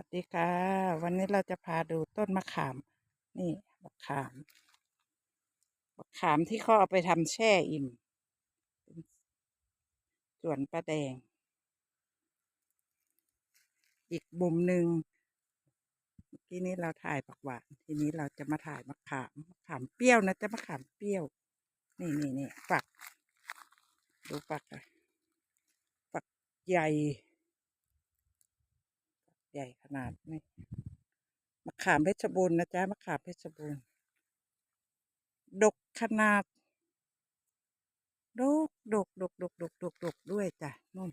วัสดีค่ะ วันนี้เราจะพาดูต้นมะขาม นี่มะขามมะขามที่เขาเอาไปทำแช่อิ่มเป็นสวนประแดง อีกมุมหนึ่งเมื่อกี้นี้เราถ่ายผักหวาน ทีนี้เราจะมาถ่ายมะขามมะขามเปรี้ยวนะจะมะขามเปรี้ยว นี่นี่นี่ฝัก ดูฝักอะฝักใหญ่ หญ่ขนาดนี้มะขามเพชรบูรณ์นะจ๊ะมะขามเพชรบูรณ์ดกขนาด ดกดกดกดกดกดกดกด้วยจ้ะนู่น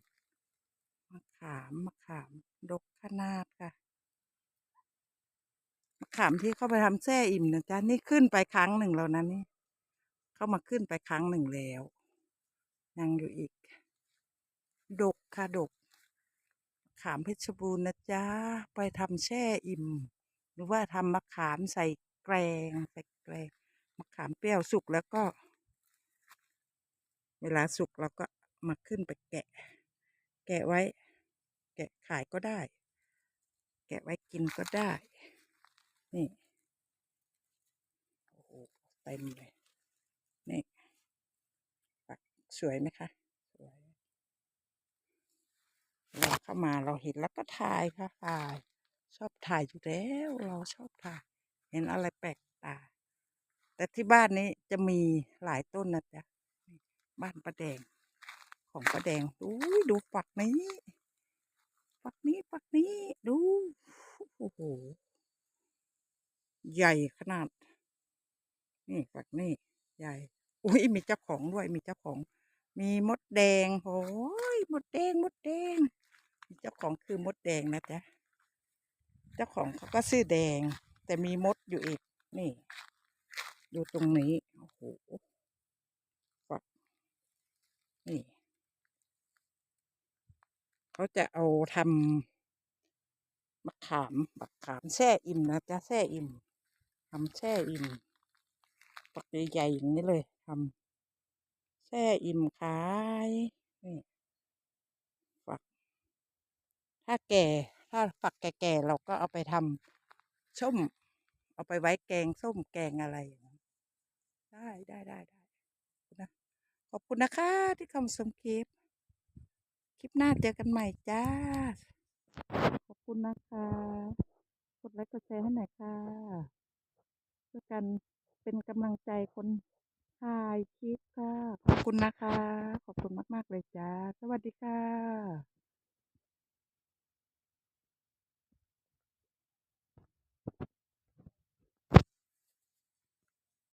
มะขามมะขาม ดกขนาดค่ะมะขามที่เข้าไปทำแช่อิ่มนะจ๊ะนี่ขึ้นไปครั้งหนึ่งแล้วนะนี่เข้ามาขึ้นไปครั้งหนึ่งแล้ว ยังอยู่อีก ดกค่ะดก ขามเพชรบูรณ์นะจ๊ะ ไปทำแช่อิ่ม หรือว่าทำมะขามใส่แกงใส่แกงมะขามเปรี้ยวสุกแล้วก็ เวลาสุกเราก็มาขึ้นไปแกะ แกะไว้ แกะขายก็ได้ แกะไว้กินก็ได้ นี่โอ้โหเต็มเลยนี่สวยไหมคะ เราเข้ามาเราเห็นแล้วก็ถ่ายค่ะถ่าย ชอบถ่ายอยู่แล้ว เราชอบถ่าย เห็นอะไรแปลกตา แต่ที่บ้านนี้จะมีหลายต้นนะจ๊ะบ้านป้าแดง ของป้าแดงดูดูฝักนี้ฝักนี้ฝักนี้ดูโอ้โหใหญ่ขนาด นี่ฝักนี่ใหญ่ อุ้ยมีเจ้าของด้วยมีเจ้าของ มีมดแดงโอ้ยมดแดงมดแดง เจ้าของคือมดแดงนะจ๊ะ เจ้าของเขาก็ชื่อแดง แต่มีมดอยู่อีก นี่ ดูตรงนี้ โอ้โหฝักนี่ เขาจะเอาทำมะขามมะขามแช่อิ่มนะจ๊ะแช่อิ่มทำแช่อิ่มฝักใหญ่ๆอย่างนี้เลยทำ ช่อิ่มขายนี่ฝัก ถ้าแก่ ถ้าฝักแก่ๆเราก็เอาไปทำส้ม เอาไปไว้แกงส้มแกงอะไรอย่างนั้ได้ได้ได้ได้นะขอบคุณนะคะ ที่เข้ามาชมคลิป คลิปหน้าเจอกันใหม่จ้า ขอบคุณนะคะ กดไลค์กดแชร์ให้หน่อยค่ะเพื่อกันเป็นกำลังใจคน ถ่ายคลิปค่ะ ขอบคุณนะคะ ขอบคุณมาก ๆ เลยจ้า สวัสดีค่ะ